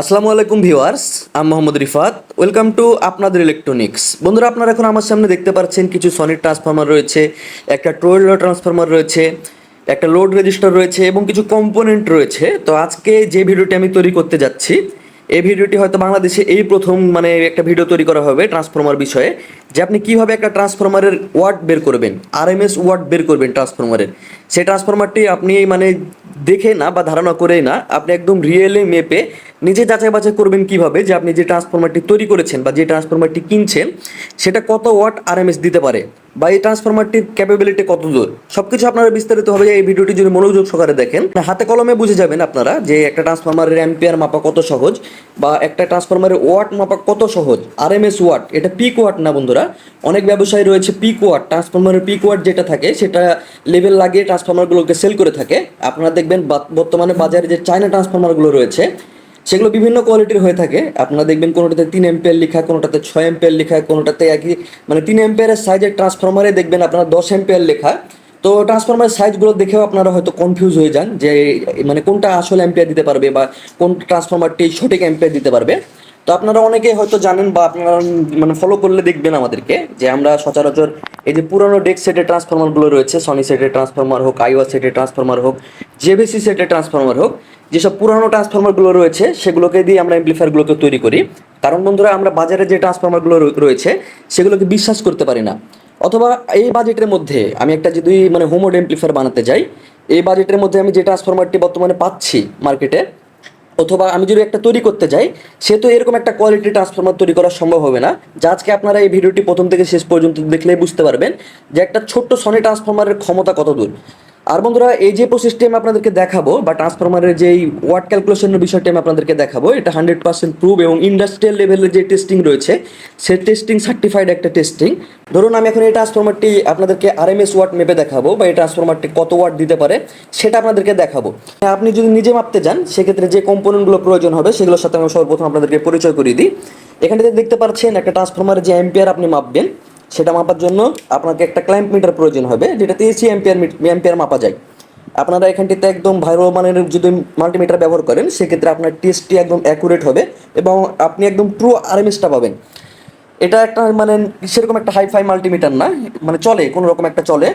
আসসালামু আলাইকুম ভিউয়ার্স, আমি মোহাম্মদ রিফাত। ওয়েলকাম টু আপনাদের ইলেকট্রনিক্স বন্ধুরা, আপনারা এখন আমার সামনে দেখতে পাচ্ছেন কিছু সনির ট্রান্সফরমার রয়েছে, একটা টোয়েলো ট্রান্সফরমার রয়েছে, একটা লোড রেজিস্টার রয়েছে এবং কিছু কম্পোনেন্ট রয়েছে। তো আজকে যে ভিডিওটি আমি তৈরি করতে যাচ্ছি, এই ভিডিওটি হয়তো বাংলাদেশে এই প্রথম মানে একটা ভিডিও তৈরি করা হবে ট্রান্সফরমার বিষয়ে, যে আপনি কীভাবে একটা ট্রান্সফরমারের ওয়াট বের করবেন আরএমএস ওয়াট বের করবেন ট্রান্সফরমারের সেই ট্রান্সফরমারটি আপনি মানে দেখে না বা ধারণা করেই না, আপনি একদম রিয়েলে মেপে নিজে যাচাই বাছাই করবেন কীভাবে যে আপনি যে ট্রান্সফরমারটি তৈরি করেছেন বা যে ট্রান্সফরমারটি কিনছেন, সেটা কত ওয়াট আরএমএস দিতে পারে বা এই ট্রান্সফরমারটির ক্যাপাবিলিটি কত দূর? সবকিছু আপনারা বিস্তারিত হবে এই ভিডিওটি যদি মনোযোগ সহকারে দেখেন। হাতে কলমে বুঝে যাবেন আপনারা যে একটা ট্রান্সফরমারের অ্যাম্পিয়ার মাপা কত সহজ বা একটা ট্রান্সফরমারের ওয়াট মাপা কত সহজ আরএমএস ওয়াট এটা পিক ওয়াট না বন্ধুরা? অনেক ব্যবসায়ী রয়েছে পিক ওয়াট ট্রান্সফরমারের পিক ওয়াট যেটা থাকে, সেটা লেভেল লাগিয়ে ট্রান্সফরমারগুলোকে সেল করে থাকে। আপনারা দেখবেন বর্তমানে বাজারে যে চায়না ট্রান্সফরমারগুলো রয়েছে সেগুলো বিভিন্ন কোয়ালিটির হয়ে থাকে। আপনারা দেখবেন কোনোটাতে তিন এম্পিয়ার লেখা, কোনোটাতে ছয় এম্পিয়ার লেখা, কোনোটাতে একই মানে তিন এম্পিয়ারের সাইজের ট্রান্সফরমারে দেখবেন আপনারা দশ এম্পিয়ার লেখা। তো ট্রান্সফরমারের সাইজগুলো দেখেও আপনারা হয়তো কনফিউজ হয়ে যান যে মানে কোনটা আসল এম্পিয়ার দিতে পারবে বা কোন ট্রান্সফরমারটি সঠিক এম্পিয়ার দিতে পারবে। তো আপনারা অনেকে হয়তো জানেন বা আপনারা মানে ফলো করলে দেখবেন আমাদেরকে যে আমরা সচরাচর এই যে পুরনো ডেক সেটের ট্রান্সফরমারগুলো রয়েছে সনি সেটের ট্রান্সফরমার হোক আইওয়া সেটের ট্রান্সফরমার হোক জেভিসি সেটের ট্রান্সফরমার হোক, যেসব পুরানো ট্রান্সফরমারগুলো রয়েছে সেগুলোকে দিয়ে আমরা এমপ্লিফায়ারগুলোকে তৈরি করি। কারণ বন্ধুরা, আমরা বাজারে যে ট্রান্সফরমারগুলো রয়ে- রয়েছে সেগুলোকে বিশ্বাস করতে পারি না। অথবা এই বাজেটের মধ্যে আমি একটা যদি মানে হোমোড এমপ্লিফায়ার বানাতে যাই, এই বাজেটের মধ্যে আমি যে ট্রান্সফরমারটি বর্তমানে পাচ্ছি মার্কেটে অথবা আমি যদি একটা তৈরি করতে যাই, সে তো এরকম একটা কোয়ালিটি ট্রান্সফর্মার তৈরি করা সম্ভব হবে না। যা আজকে আপনারা এই ভিডিওটি প্রথম থেকে শেষ পর্যন্ত দেখলেই বুঝতে পারবেন যে একটা ছোট্ট সনি ট্রান্সফর্মারের ক্ষমতা কত দূর আর বন্ধুরা, এই যে প্রসেসটি আমি আপনাদেরকে দেখাবো বা ট্রান্সফরমারের যে ওয়াট ক্যালকুলেশনের বিষয়টি আমি আপনাদেরকে দেখাবো, এটা হান্ড্রেড পার্সেন্ট প্রুভ এবং ইন্ডাস্ট্রিয়াল লেভেলের যে টেস্টিং রয়েছে সে টেস্টিং সার্টিফাইড একটা টেস্টিং ধরুন, আমি এখন এই ট্রান্সফরমারটি আপনাদেরকে আর এম এস ওয়াট মেপে দেখাবো বা এই ট্রান্সফরমারটি কত ওয়াট দিতে পারে, সেটা আপনাদেরকে দেখাবো। আপনি যদি নিজে মাপতে যান, সেক্ষেত্রে যে কম্পোনেন্টগুলো প্রয়োজন হবে, সেগুলোর সাথে আমি সর্বপ্রথম আপনাদেরকে পরিচয় করিয়ে দিই। এখানে দেখতে পাচ্ছেন, একটা ট্রান্সফরমারের যে অ্যাম্পিয়ার আপনি মাপবেন সেটা মাপার জন্য আপনাকে একটা ক্লাইম্প মিটার প্রয়োজন হবে যেটাতে এসি অ্যাম্পিয়ার অ্যাম্পিয়ার মাপা যায়। আপনারা এখানটিতে একদম ভাইরো মানের যদি মাল্টিমিটার ব্যবহার করেন, সেক্ষেত্রে আপনার টেস্টটি একদম অ্যাকুরেট হবে এবং আপনি একদম ট্রু আরএমএসটা পাবেন। এটা একটা মানে সেরকম একটা হাইফাই মাল্টিমিটার না মানে চলে কোনো রকম একটা চলে।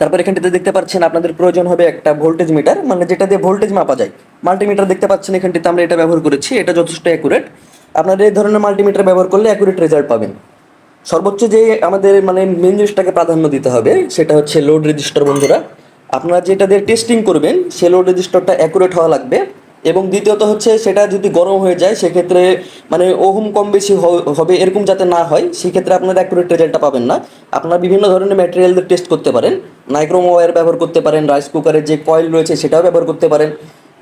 তারপর এখানটিতে দেখতে পাচ্ছেন আপনাদের প্রয়োজন হবে একটা ভোল্টেজ মিটার মানে যেটা দিয়ে ভোল্টেজ মাপা যায়। মাল্টিমিটার দেখতে পাচ্ছেন এখানটিতে আমরা এটা ব্যবহার করেছি, এটা যথেষ্ট অ্যাকুরেট আপনারা এই ধরনের মাল্টিমিটার ব্যবহার করলে অ্যাকুরেট রেজাল্ট পাবেন। সর্বোচ্চ যে আমাদের মানে মেন জিনিসটাকে প্রাধান্য দিতে হবে, সেটা হচ্ছে লোড রেজিস্টার বন্ধুরা। আপনারা যেটা দিয়ে টেস্টিং করবেন, সে লোড রেজিস্টারটা অ্যাকুরেট হওয়া লাগবে। এবং দ্বিতীয়ত হচ্ছে, সেটা যদি গরম হয়ে যায়, সেক্ষেত্রে মানে ওহম কম বেশি হবে, এরকম যাতে না হয়, সেক্ষেত্রে আপনারা অ্যাকুরেট রেজাল্টটা পাবেন না। আপনারা বিভিন্ন ধরনের ম্যাটেরিয়াল দিয়ে টেস্ট করতে পারেন। নাইক্রোম ওয়্যার ব্যবহার করতে পারেন রাইস কুকারের যে কয়েল রয়েছে, সেটাও ব্যবহার করতে পারেন।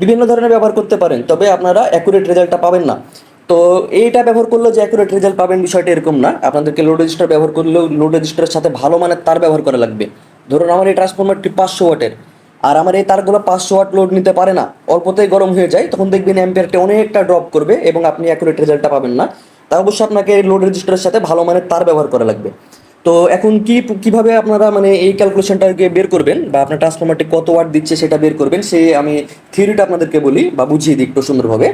বিভিন্ন ধরনের ব্যবহার করতে পারেন, তবে আপনারা অ্যাকুরেট রেজাল্টটা পাবেন না। তো এইটা ব্যবহার করলেও যে অ্যাকুরেট রেজাল্ট পাবেন বিষয়টা এরকম না। আপনাদেরকে লোড রেজিস্টার ব্যবহার করলেও লোড রেজিস্টারের সাথে ভালো মানের তার ব্যবহার করা লাগবে। ধরুন আমার এই ট্রান্সফরমারটি পাঁচশো ওয়াটের আর আমার এই তারগুলো পাঁচশো ওয়াট লোড নিতে পারে না, অল্পতেই গরম হয়ে যায়, তখন দেখবেন অ্যাম্পিয়ারটা অনেকটা ড্রপ করবে এবং আপনি অ্যাকুরেট রেজাল্টটা পাবেন না। তা অবশ্যই আপনাকে লোড রেজিস্টারের সাথে ভালো মানের তার ব্যবহার করা লাগবে। তো এখন কি, কীভাবে আপনারা মানে এই ক্যালকুলেশনটাকে বের করবেন বা আপনার ট্রান্সফরমারটি কত ওয়াট দিচ্ছে সেটা বের করবেন, সে আমি থিওরিটা আপনাদেরকে বলি বা বুঝিয়ে দিই একটু সুন্দরভাবে।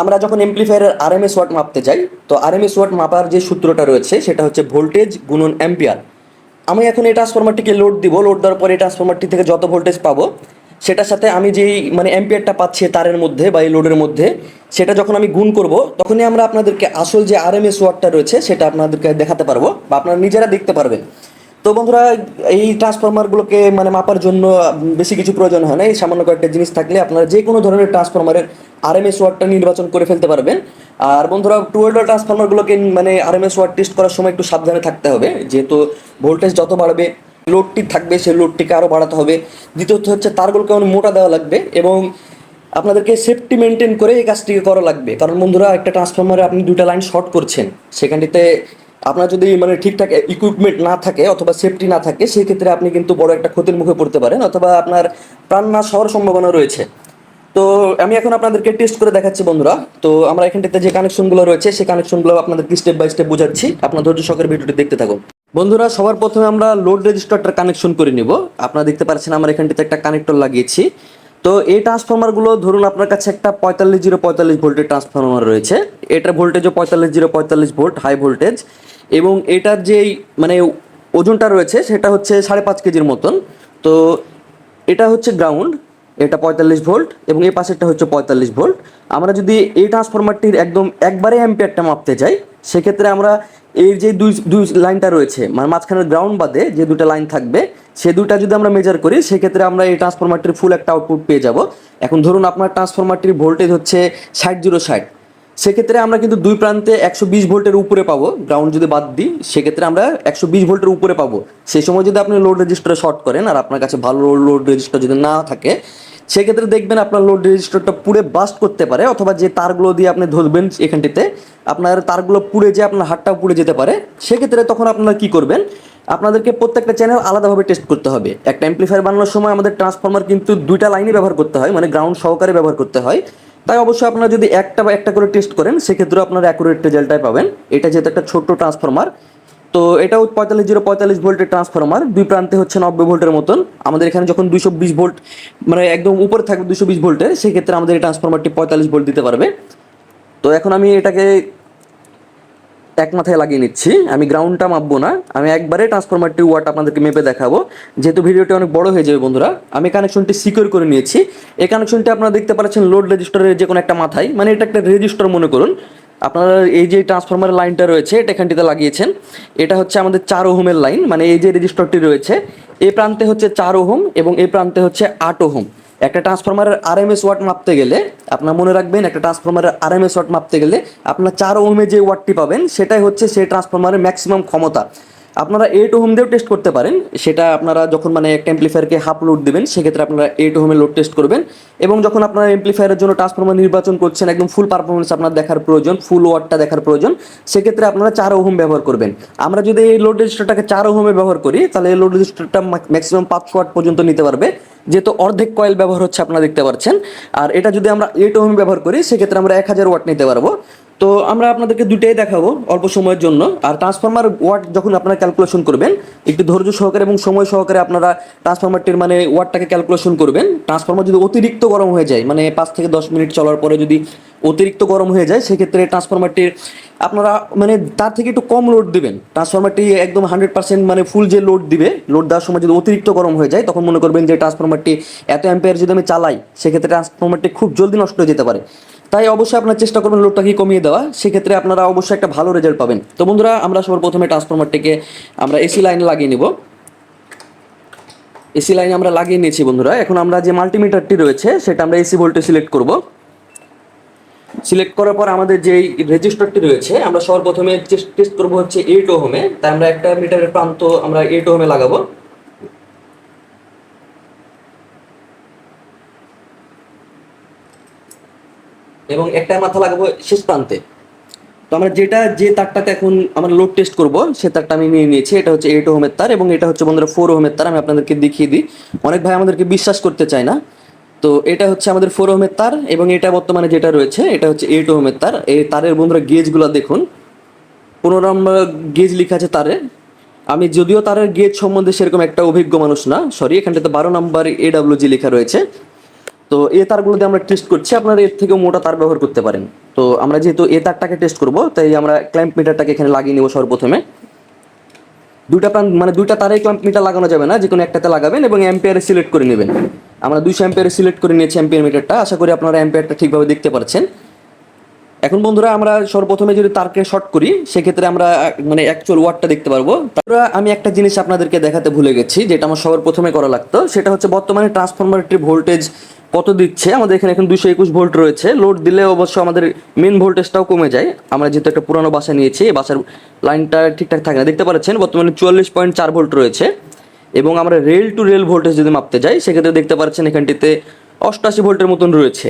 আমরা যখন এমপ্লিফায়ারের আরএমএস ওয়াট মাপতে যাই, তো আরএমএস ওয়াট মাপার যে সূত্রটা রয়েছে, সেটা হচ্ছে ভোল্টেজ গুণন অ্যাম্পিয়ার আমি এখন এই ট্রান্সফরমারটিকে লোড দিব লোড দেওয়ার পরে এই ট্রান্সফরমারটি থেকে যত ভোল্টেজ পাবো, সেটার সাথে আমি যেই মানে অ্যাম্পিয়ারটা পাচ্ছি তারের মধ্যে বা এই লোডের মধ্যে, সেটা যখন আমি গুণ করব, তখনই আমরা আপনাদেরকে আসল যে আরএমএস ওয়াটটা রয়েছে, সেটা আপনাদেরকে দেখাতে পারব বা আপনারা নিজেরা দেখতে পারবেন। তো বন্ধুরা, এই ট্রান্সফরমারগুলোকে মানে মাপার জন্য বেশি কিছু প্রয়োজন হয় না। এই সামান্য কয়েকটা জিনিস থাকলে আপনারা যে কোনো ধরনের ট্রান্সফরমারের আরএমএস ওয়ার্ডটা নির্বাচন করে ফেলতে পারবেন। আর বন্ধুরা টুয়েলভ ট্রান্সফরমারগুলোকে মানে আরএমএস ওয়ার্ড টেস্ট করার সময় একটু সাবধানে থাকতে হবে। যেহেতু ভোল্টেজ যত বাড়বে লোডটি থাকবে, সেই লোডটিকে আরও বাড়াতে হবে। দ্বিতীয়ত হচ্ছে তারগুলোকে অনেক মোটা দেওয়া লাগবে এবং আপনাদেরকে সেফটি মেনটেন করে এই কাজটিকে করা লাগবে। কারণ বন্ধুরা, একটা ট্রান্সফরমারে আপনি দুটা লাইন শর্ট করছেন, সেখানটিতে আপনার যদি মানে ঠিকঠাক ইকুইপমেন্ট না থাকে অথবা সেফটি না থাকে, সেই ক্ষেত্রে আপনি কিন্তু বড় একটা ক্ষতির মুখে পড়তে পারেন অথবা আপনার প্রাণ নাশ হওয়ার সম্ভাবনা রয়েছে। তো আমি এখন আপনাদেরকে টেস্ট করে দেখাচ্ছি বন্ধুরা। তো আমরা এখানটাতে যে কানেকশনগুলো রয়েছে, সেই কানেকশনগুলো আপনাদেরকে স্টেপ বাই স্টেপ বোঝাচ্ছি। আপনার ধৈর্য সহকারে ভিডিওটি দেখতে থাকুন। বন্ধুরা, সবার প্রথমে আমরা লোড রেজিস্টারটার কানেকশন করে নিব। আপনারা দেখতে পাচ্ছেন, আমার এখানটাতে একটা কানেক্টর লাগিয়েছি। তো এই ট্রান্সফরমারগুলো ধরুন আপনার কাছে একটা পঁয়তাল্লিশ জিরো পঁয়তাল্লিশ ভোল্টের ট্রান্সফরমার রয়েছে। এটার ভোল্টেজও পঁয়তাল্লিশ জিরো পঁয়তাল্লিশ ভোল্ট হাই ভোল্টেজ এবং এটার যেই মানে ওজনটা রয়েছে সেটা হচ্ছে সাড়ে পাঁচ কেজির মতন। তো এটা হচ্ছে গ্রাউন্ড এটা পঁয়তাল্লিশ ভোল্ট, এবং এই পাশেরটা হচ্ছে পঁয়তাল্লিশ ভোল্ট। আমরা যদি এই ট্রান্সফরমারটির একদম একবারে অ্যাম্পিয়ারটা মাপতে যাই, সেক্ষেত্রে আমরা এই যে দুই দুই লাইনটা রয়েছে মানে মাঝখানের গ্রাউন্ড বাদে যে দুটো লাইন থাকবে সে দুটা যদি আমরা মেজার করি, সেক্ষেত্রে আমরা এই ট্রান্সফরমারটির ফুল একটা আউটপুট পেয়ে যাব। এখন ধরুন আপনার ট্রান্সফরমারটির ভোল্টেজ হচ্ছে ষাট জিরো ষাট। সেক্ষেত্রে আমরা কিন্তু দুই প্রান্তে একশো বিশ ভোল্টের উপরে পাবো। গ্রাউন্ড যদি বাদ দিই, সেক্ষেত্রে আমরা একশো বিশ ভোল্টের উপরে পাবো। সেই সময় যদি আপনি লোড রেজিস্টারে শর্ট করেন আর আপনার কাছে ভালো লোড রেজিস্টার যদি না থাকে, সেক্ষেত্রে দেখবেন আপনার লোড রেজিস্টারটা পুরে বাস্ট করতে পারে অথবা যে তারগুলো দিয়ে আপনি ধরবেন এখানটিতে, আপনার তারগুলো পুড়ে যে আপনার হাতটাও পুড়ে যেতে পারে, সেক্ষেত্রে তখন আপনারা কি করবেন আপনাদেরকে প্রত্যেকটা চ্যানেল আলাদাভাবে টেস্ট করতে হবে। একটা অ্যাম্পলিফায়ার বানানোর সময় আমাদের ট্রান্সফর্মার কিন্তু দুইটা লাইনে ব্যবহার করতে হয় মানে গ্রাউন্ড সহকারে ব্যবহার করতে হয়। তাই অবশ্যই আপনারা যদি একটা বা একটা করে টেস্ট করেন সেক্ষেত্রে আপনারা অ্যাকুরেট রেজাল্টটাই পাবেন। এটা যেহেতু একটা ছোট্ট ট্রান্সফর্মার তো এটাও পঁয়তাল্লিশ জিরো পঁয়তাল্লিশ ভোল্টের ট্রান্সফর্মার দুই প্রান্তে হচ্ছে নব্বই ভোল্টের মতন। আমাদের এখানে যখন দুশো বিশ ভোল্ট মানে একদম উপরে থাকবে দুশো বিশ ভোল্টের, সেক্ষেত্রে আমাদের এই ট্রান্সফর্মারটি পঁয়তাল্লিশ ভোল্ট দিতে পারবে। তো এখন আমি এটাকে এক মাথায় লাগিয়ে নিচ্ছি। আমি গ্রাউন্ডটা মাপবো না। আমি একবারে ট্রান্সফরমারটি ওয়াট আপনাদেরকে মেপে দেখাবো। যেহেতু ভিডিওটি অনেক বড় হয়ে যাবে বন্ধুরা, আমি কানেকশনটি সিকিউর করে নিয়েছি। এই কানেকশনটি আপনারা দেখতে পাচ্ছেন লোড রেজিস্টারের যে কোনো একটা মাথায়। মানে এটা একটা রেজিস্টার মনে করুন। আপনারা এই যে ট্রান্সফরমারের লাইনটা রয়েছে, এটা এখানটিতে লাগিয়েছেন। এটা হচ্ছে আমাদের চার ওহমের লাইন মানে এই যে রেজিস্টারটি রয়েছে, এই প্রান্তে হচ্ছে চার ওহম এবং এই প্রান্তে হচ্ছে আট ওহম। একটা ট্রান্সফরমারের আরএমএস ওয়াট মাপতে গেলে আপনার মনে রাখবেন, একটা ট্রান্সফরমারের আরএমএস ওয়াট মাপতে গেলে আপনার চার ওমে যে ওয়াটটি পাবেন, সেটাই হচ্ছে সেই ট্রান্সফর্মারের ম্যাক্সিমাম ক্ষমতা। আপনারা এইট ওহম দিয়েও টেস্ট করতে পারেন। সেটা আপনারা যখন মানে একটা এমপ্লিফায়ারকে হাফ লোড দেবেন, সেক্ষেত্রে আপনারা এইট ওহমের লোড টেস্ট করবেন। এবং যখন আপনারা এমপ্লিফায়ারের জন্য ট্রান্সফর্মার নির্বাচন করছেন, একদম ফুল পারফরমেন্স আপনার দেখার প্রয়োজন ফুল ওয়াটটা দেখার প্রয়োজন, সেক্ষেত্রে আপনারা চার ওহম ব্যবহার করবেন। আমরা যদি এই লোড রেজিস্টারটাকে চার ওহমে ব্যবহার করি, তাহলে এই লোড রেজিস্টারটা ম্যাক্সিমাম পাঁচশো ওয়াট পর্যন্ত নিতে পারবে। যেহেতু অর্ধেক কয়েল ব্যবহার হচ্ছে, আপনারা দেখতে পাচ্ছেন আর এটা যদি আমরা এইট ওহম ব্যবহার করি, সেক্ষেত্রে আমরা এক হাজার ওয়াট নিতে পারব। তো আমরা আপনাদেরকে দুটাই দেখাবো অল্প সময়ের জন্য। আর ট্রান্সফরমার ওয়াট যখন আপনারা ক্যালকুলেশন করবেন, একটু ধৈর্য সহকারে এবং সময় সহকারে আপনারা ট্রান্সফরমারটির মানে ওয়াটটাকে ক্যালকুলেশন করবেন। ট্রান্সফরমার যদি অতিরিক্ত গরম হয়ে যায় মানে পাঁচ থেকে দশ মিনিট চলার পরে যদি অতিরিক্ত গরম হয়ে যায়, সেক্ষেত্রে ট্রান্সফরমারটির আপনারা মানে তার থেকে একটু কম লোড দিবেন। ট্রান্সফরমারটি একদম হান্ড্রেড পার্সেন্ট মানে ফুল যে লোড দিবে লোড দেওয়ার সময় যদি অতিরিক্ত গরম হয়ে যায়, তখন মনে করবেন যে ট্রান্সফরমারটি এত অ্যাম্পেয়ার যদি আমি চালাই, সেক্ষেত্রে ট্রান্সফরমারটি খুব জলদি নষ্ট হয়ে যেতে পারে। তাই অবশ্যই আপনার চেষ্টা করবেন লোডটাকে কমিয়ে দেওয়া। সেক্ষেত্রে আপনারা অবশ্যই একটা ভালো রেজাল্ট পাবেন। তো বন্ধুরা, আমরা সবার প্রথমে ট্রান্সফরমারটিকে আমরা এসি লাইনে লাগিয়ে নিব। এসি লাইন আমরা লাগিয়ে নিয়েছি বন্ধুরা। এখন আমরা যে মাল্টিমিটারটি রয়েছে, সেটা আমরা এসি ভোল্টেজ সিলেক্ট করব। সিলেক্ট করার পর আমাদের যেই রেজিস্টারটি রয়েছে, আমরা সবার প্রথমে টেস্ট করব হচ্ছে এইট ওহমে তাই আমরা একটা মিটারের প্রান্ত আমরা এইট ওহমে লাগাবো। এবং একটা মাথা লাগাবো শেষ প্রান্তে। তো আমরা যেটা, যে তারটাতে এখন আমরা লোড টেস্ট করব, সে তারটা আমি নিয়ে নিয়েছি, এটা হচ্ছে এইট ওহমের তার এবং এটা হচ্ছে বন্ধুরা ফোর ওহমের তার, আমি আপনাদেরকে দেখিয়ে দিই। অনেক ভাই আমাদেরকে বিশ্বাস করতে চায় না। তো এটা হচ্ছে আমাদের ফোর ওহমের তার এবং এটা বর্তমানে যেটা রয়েছে, এটা হচ্ছে এইট ওহমের তার। এই তারের বন্ধুরা গেজগুলো দেখুন। পনেরো নম্বর গেজ লেখা আছে তারে। আমি যদিও তারের গেজ সম্বন্ধে সেরকম একটা অভিজ্ঞ মানুষ না সরি এখানটাতে বারো নম্বর এডাব্লিউজি লেখা রয়েছে। তো এ তারগুলো দিয়ে আমরা টেস্ট করছি, আপনারা এর থেকেও মোটা তার ব্যবহার করতে পারেন। তো আমরা যেহেতু এ তারটাকে টেস্ট করব, তাই আমরা ক্ল্যাম্প মিটারটাকে এখানে লাগিয়ে নেব সর্বপ্রথমে। দুইটা প্রান্ত মানে দুইটা তারে ক্ল্যাম্প মিটার লাগানো যাবে না যে কোনো একটাতে লাগাবেন এবং অ্যাম্পিয়ারে সিলেক্ট করে নেবেন। আমরা দুইশো অ্যাম্পিয়ারে সিলেক্ট করে নিয়েছি অ্যাম্পিয়ার মিটারটা আশা করি আপনারা অ্যাম্পিয়ারটা ঠিকভাবে দেখতে পাচ্ছেন এখন বন্ধুরা আমরা সর্বপ্রথমে যদি তারকে শর্ট করি, সেক্ষেত্রে আমরা মানে অ্যাকচুয়াল ওয়ার্ডটা দেখতে পারব। তারপরে আমি একটা জিনিস আপনাদেরকে দেখাতে ভুলে গেছি, যেটা আমার সবার প্রথমে করা লাগতো, সেটা হচ্ছে বর্তমানে ট্রান্সফরমারটির ভোল্টেজ কত দিচ্ছে? আমাদের এখানে এখন দুশো একুশ ভোল্ট রয়েছে। লোড দিলে অবশ্য আমাদের মেন ভোল্টেজটাও কমে যায়। আমরা যেহেতু একটা পুরানো বাসা নিয়েছি, এই বাসার লাইনটা ঠিকঠাক থাকে না। দেখতে পাচ্ছেন, বর্তমানে চুয়াল্লিশ পয়েন্ট চার ভোল্ট রয়েছে। এবং আমরা রেল টু রেল ভোল্টেজ যদি মাপতে যাই, সেক্ষেত্রে দেখতে পাচ্ছেন এখানটিতে অষ্টাশি ভোল্টের মতন রয়েছে।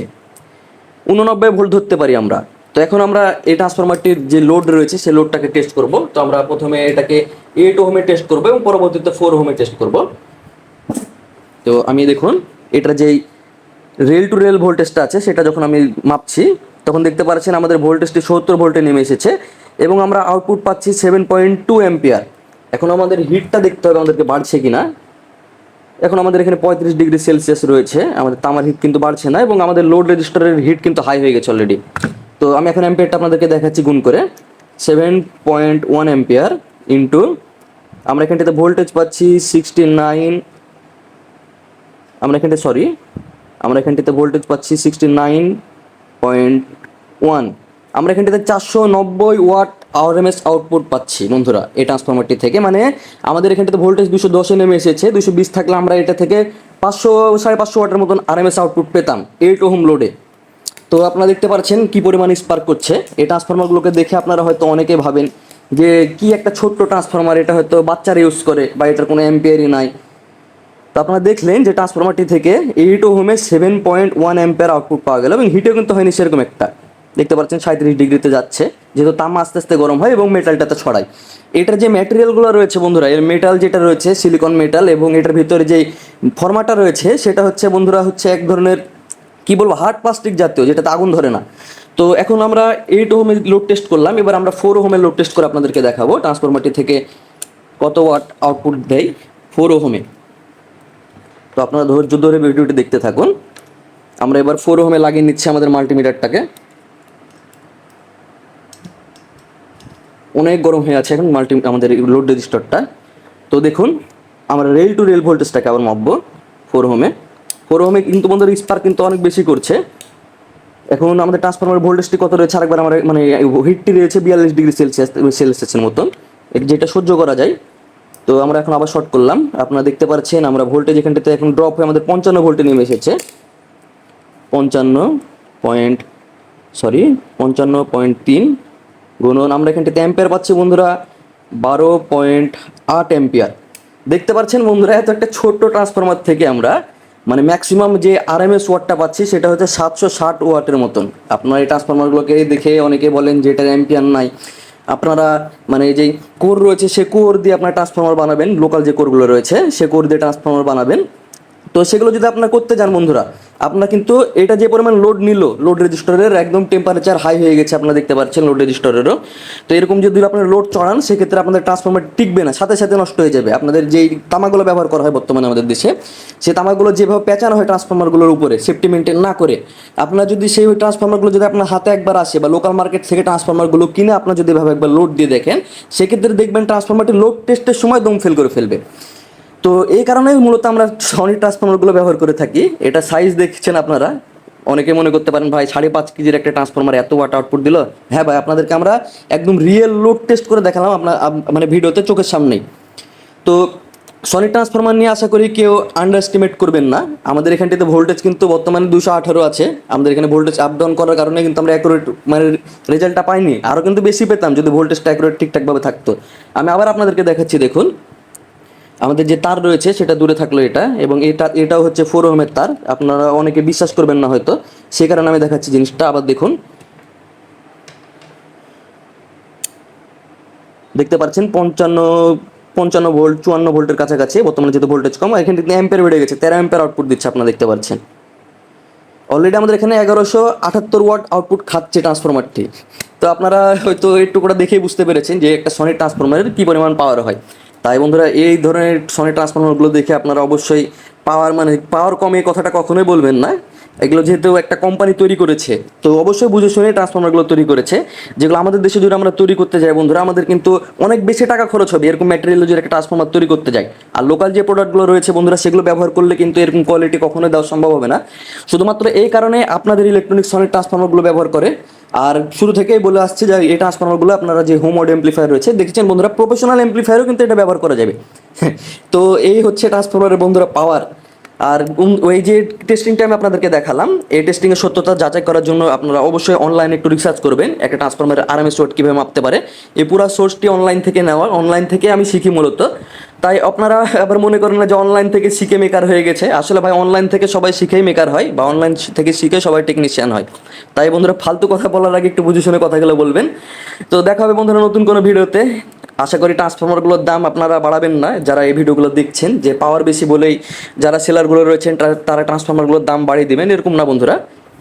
উননব্বই ভোল্ট ধরতে পারি আমরা। তো এখন আমরা এই ট্রান্সফরমারটির যে লোড রয়েছে, সেই লোডটাকে টেস্ট করব। তো আমরা প্রথমে এটাকে এইট হোমে টেস্ট করব এবং পরবর্তীতে ফোর হোমে টেস্ট করব। তো আমি দেখুন, এটা যেই রেল টু রেল ভোল্টেজটা আছে, সেটা যখন আমি মাপছি, তখন দেখতে পাচ্ছেন আমাদের ভোল্টেজটি সত্তর ভোল্টে নেমে এসেছে এবং আমরা আউটপুট পাচ্ছি সেভেন পয়েন্ট টু অ্যাম্পিয়ার এখন আমাদের হিটটা দেখতে হবে আমাদেরকে বাড়ছে কি না এখন আমাদের এখানে পঁয়ত্রিশ ডিগ্রি সেলসিয়াস রয়েছে, আমাদের তামার হিট কিন্তু বাড়ছে না এবং আমাদের লোড রেজিস্টারের হিট কিন্তু হাই হয়ে গেছে অলরেডি তো আমি এখন অ্যাম্পিয়ারটা আপনাদেরকে দেখাচ্ছি গুণ করে seven point one ampere into আমরা এখানটাতে ভোল্টেজ পাচ্ছি সিক্সটি নাইন আমরা এখানটাতে সরি আমরা এখানটাতে ভোল্টেজ পাচ্ছি সিক্সটি নাইন পয়েন্ট ওয়ান আমরা এখানটাতে চারশো নব্বই ওয়াট আরএমএস আউটপুট পাচ্ছি, বন্ধুরা, এই ট্রান্সফরমারটি থেকে। মানে আমাদের এখানটাতে ভোল্টেজ দুশো দশে নেমে এসেছে, দুশো বিশ থাকলে আমরা এটা থেকে পাঁচশো, সাড়ে পাঁচশো ওয়াটের মতন আরএমএস আউটপুট পেতাম এইট ওহম লোডে তো আপনারা দেখতে পাচ্ছেন কি পরিমাণ স্পার্ক করছে। এই ট্রান্সফরমারগুলোকে দেখে আপনারা হয়তো অনেকে ভাবেন যে, কি একটা ছোট্ট ট্রান্সফরমার এটা হয়তো বাচ্চারা ইউজ করে বা এটার কোনো এম্পিয়ারই নাই। আপনারা দেখলেন যে ট্রান্সফরমারটি থেকে এইট হোমে সেভেন পয়েন্ট ওয়ান অ্যাম্পের আউটপুট পাওয়া গেল এবং হিটেও কিন্তু হয়নি সেরকম একটা। দেখতে পাচ্ছেন সাঁত্রিশ ডিগ্রিতে যাচ্ছে, যেহেতু তাম আস্তে আস্তে গরম হয় এবং মেটালটাতে ছড়ায়। এটার যে ম্যাটেরিয়ালগুলো রয়েছে বন্ধুরা, এর মেটাল যেটা রয়েছে সিলিকন মেটাল এবং এটার ভিতরে যে ফর্মাটা রয়েছে, সেটা হচ্ছে বন্ধুরা হচ্ছে এক ধরনের কি বলব হার্ড প্লাস্টিক জাতীয় যেটাতে আগুন ধরে না। তো এখন আমরা এইট হোমের লোড টেস্ট করলাম, এবার আমরা ফোর হোমের লোড টেস্ট করে আপনাদেরকে দেখাবো। ট্রান্সফরমারটি থেকে কত ওয়াট আউটপুট দেয়? ফোর হোমে তো আপনারা ধৈর্য ধরে ভিডিওটি দেখতে থাকুন। আমরা এবার ফোর হোমে লাগিয়ে নিচ্ছি আমাদের মাল্টিমিটারটাকে অনেক গরম হয়ে আছে এখন মাল্টি আমাদের লোড রেজিস্টারটা তো দেখুন, আমরা রেল টু রেল ভোল্টেজটাকে আবার মাপবো ফোর হোমে ফোর হোমে কিন্তু বন্ধুরা স্পার কিন্তু অনেক বেশি করছে। এখন আমাদের ট্রান্সফরমার ভোল্টেজটি কত রয়েছে আরেকবার আমার মানে হিটটি রয়েছে বিয়াল্লিশ ডিগ্রি সেলসিয়াস সেলসিয়াসের মতন। যেটা সহ্য করা যায়। তো আমরা এখন আবার শর্ট করলাম। আপনারা দেখতে পাচ্ছেন, আমরা ভোল্টেজ এখানটাতে এখন ড্রপ হয়ে আমাদের পঞ্চান্ন ভোল্টে নেমে এসেছে। পঞ্চান্ন পয়েন্ট সরি পঞ্চান্ন পয়েন্ট তিন গুণন আমরা এখানটাতে অ্যাম্পিয়ার পাচ্ছি বন্ধুরা, বারো পয়েন্ট আট অ্যাম্পিয়ার দেখতে পাচ্ছেন বন্ধুরা, এত একটা ছোট্ট ট্রান্সফরমার থেকে আমরা মানে ম্যাক্সিমাম যে আরএমএস ওয়াটটা পাচ্ছি, সেটা হচ্ছে সাতশো ষাট ওয়াটের মতন। আপনারা এই ট্রান্সফরমারগুলোকে দেখে অনেকে বলেন যে এটার অ্যাম্পিয়ার নাই। আপনারা মানে যে কোর রয়েছে, সে কোর দিয়ে আপনার ট্রান্সফর্মার বানাবেন লোকাল যে কোরগুলো রয়েছে, সে কোর দিয়ে ট্রান্সফর্মার বানাবেন। তো সেগুলো যদি আপনারা করতে যান বন্ধুরা আপনার কিন্তু এটা যে পরিমাণ লোড নিল লোড রেজিস্টারের একদম টেম্পারেচার হাই হয়ে গেছে আপনারা দেখতে পাচ্ছেন লোড রেজিস্টারেরও তো এরকম যদি আপনার লোড চড়ান, সেক্ষেত্রে আপনাদের ট্রান্সফরমার টিকবে না, সাথে সাথে নষ্ট হয়ে যাবে। আপনাদের যেই তামাগুলো ব্যবহার করা হয় বর্তমানে আমাদের দেশে সেই তামাগুলো যেভাবে পেঁচানো হয় ট্রান্সফর্মারগুলোর উপরে সেফটি মেনটেন না করে, আপনার যদি সেই ট্রান্সফর্মারগুলো যদি আপনার হাতে একবার আসে বা লোকাল মার্কেট থেকে ট্রান্সফর্মারগুলো কিনে আপনার যদি এভাবে একবার লোড দিয়ে দেখেন, সেক্ষেত্রে দেখবেন ট্রান্সফর্মারটি লোড টেস্টের সময় দম ফেল করে ফেলবে। তো এই কারণেই মূলত আমরা সনি ট্রান্সফর্মারগুলো ব্যবহার করে থাকি। এটা সাইজ দেখছেন আপনারা। অনেকে মনে করতে পারেন, ভাই, সাড়ে পাঁচ কেজির একটা ট্রান্সফর্মার এত ওয়াট আউটপুট দিল? হ্যাঁ ভাই, আপনাদেরকে আমরা একদম রিয়েল লোড টেস্ট করে দেখালাম আপনার মানে ভিডিওতে চোখের সামনেই। তো সনি ট্রান্সফর্মার নিয়ে আশা করি কেউ আন্ডার এস্টিমেট করবেন না। আমাদের এখানটিতে ভোল্টেজ কিন্তু বর্তমানে দুশো আঠারো আছে। আমাদের এখানে ভোল্টেজ আপ ডাউন করার কারণে কিন্তু আমরা অ্যাকুরেট মানে রেজাল্টটা পাইনি। আরও কিন্তু বেশি পেতাম যদি ভোল্টেজটা অ্যাকুরেট ঠিকঠাকভাবে থাকতো। আমি আবার আপনাদেরকে দেখাচ্ছি, দেখুন। আমাদের যে তার রয়েছে, সেটা দূরে থাকল এটা এবং এটা, এটাও হচ্ছে ফোর ওহমের তার। আপনারা অনেকে বিশ্বাস করবেন না হয়তো। সে কারণে আমি দেখাচ্ছি জিনিসটা, আবার দেখুন। দেখতে পাচ্ছেন, পঞ্চান্ন পঞ্চান্ন ভোল্ট, চুয়ান্ন ভোল্টের কাছাকাছি, বর্তমানে যেহেতু ভোল্টেজ কম এখানে কিন্তু অ্যাম্পের বেড়ে গেছে, তেরো অ্যাম্পের আউটপুট দিচ্ছে আপনারা দেখতে পাচ্ছেন। অলরেডি আমাদের এখানে এগারোশো আটাত্তর ওয়াট আউটপুট খাচ্ছে ট্রান্সফরমারটি তো আপনারা হয়তো একটু করে দেখেই বুঝতে পেরেছেন যে একটা সনি ট্রান্সফরমারের কী পরিমাণ পাওয়ার হয়। তাই বন্ধুরা, এই ধরনের সনি ট্রান্সফর্মারগুলো দেখে আপনারা অবশ্যই পাওয়ার মানে পাওয়ার কমে কথাটা কখনোই বলবেন না। এগুলো যেহেতু একটা কোম্পানি তৈরি করেছে, তো অবশ্যই বুঝে শুনে ট্রান্সফর্মারগুলো তৈরি করেছে। যেগুলো আমাদের দেশে যদি আমরা তৈরি করতে যাই বন্ধুরা, আমাদের কিন্তু অনেক বেশি টাকা খরচ হবে এরকম ম্যাটেরিয়াল যদি একটা ট্রান্সফরমার তৈরি করতে যাই। আর লোকাল যে প্রোডাক্টগুলো রয়েছে বন্ধুরা, সেগুলো ব্যবহার করলে কিন্তু এরকম কোয়ালিটি কখনোই দেওয়া সম্ভব হবে না। শুধুমাত্র এই কারণে আপনাদের ইলেকট্রনিক্স অনেক ট্রান্সফর্মারগুলো ব্যবহার করে। আর শুরু থেকেই বলে আসছে যে এই ট্রান্সফরমারগুলো আপনারা যে হোম অড এমপ্লিফায়ার রয়েছে, দেখেছেন বন্ধুরা? প্রফেশনাল এমপ্লিফায়ারও কিন্তু এটা ব্যবহার করা যাবে। তো এই হচ্ছে ট্রান্সফরমারের বন্ধুরা পাওয়ার আর ওই যে টেস্টিংটা আমি আপনাদেরকে দেখালাম, এই টেস্টিংয়ের সত্যতা যাচাই করার জন্য আপনারা অবশ্যই অনলাইনে একটু রিসার্চ করবেন। একটা ট্রান্সফরমারের আরএমএস ওয়াট কীভাবে মাপতে পারে। এই পুরো সোর্সটি অনলাইন থেকে নেওয়া অনলাইন থেকে আমি শিখি মূলত। তাই আপনারা আবার মনে করেন না যে অনলাইন থেকে শিখে মেকার হয়ে গেছে। আসলে ভাই অনলাইন থেকে সবাই শিখেই মেকার হয় বা অনলাইন থেকে শিখে সবাই টেকনিশিয়ান হয়। তাই বন্ধুরা, ফালতু কথা বলার আগে একটু বুঝে শুনে কথাগুলো বলবেন। তো দেখা হবে বন্ধুরা নতুন কোনো ভিডিওতে। আশা করি ট্রান্সফরমারগুলোর দাম আপনারা বাড়াবেন না, যারা এই ভিডিওগুলো দেখছেন। যে পাওয়ার বেশি বলেই যারা সেলারগুলো রয়েছেন তারা- ট্রান্সফরমারগুলোর দাম বাড়িয়ে দেবেন, এরকম না বন্ধুরা।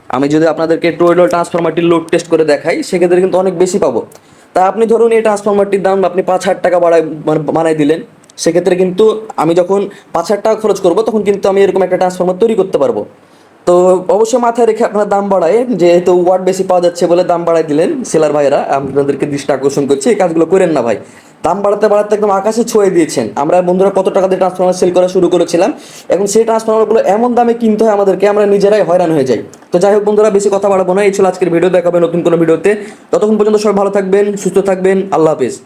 আমি যদি আপনাদেরকে টোয়েলো ট্রান্সফরমারটির লোড টেস্ট করে দেখাই, সেক্ষেত্রে কিন্তু অনেক বেশি পাবো। তা আপনি ধরুন এই ট্রান্সফরমারটির দাম আপনি পাঁচ হাজার টাকা বাড়ায় মানে বানাই দিলেন। সেক্ষেত্রে কিন্তু আমি যখন পাঁচ হাজার টাকা খরচ করব, তখন কিন্তু আমি এরকম একটা ট্রান্সফরমার তৈরি করতে পারব। তো অবশ্যই মাথায় রেখে আপনারা দাম বাড়ায়, যেহেতু ওয়াট বেশি পাওয়া যাচ্ছে বলে দাম বাড়ায় দিলেন সেলার ভাইয়েরা, আপনাদেরকে দৃষ্টি আকর্ষণ করছি, এই কাজগুলো করেন না ভাই। দাম বাড়াতে বাড়াতে একদম আকাশে ছুঁয়ে দিয়েছেন। আমরা বন্ধুরা কত টাকা দিয়ে ট্রান্সফরমার সেল করা শুরু করেছিলাম, এখন সেই ট্রান্সফরমারগুলো এমন দামে কিনতে হয় আমাদেরকে, আমরা নিজেরাই হয়রান হয়ে যাই। তো যাই হোক বন্ধুরা, বেশি কথা বাড়াবো না, এই ছিল আজকের ভিডিও দেখাবে নতুন কোনো ভিডিওতে ততক্ষণ পর্যন্ত সবাই ভালো থাকবেন, সুস্থ থাকবেন, আল্লাহ হাফিজ।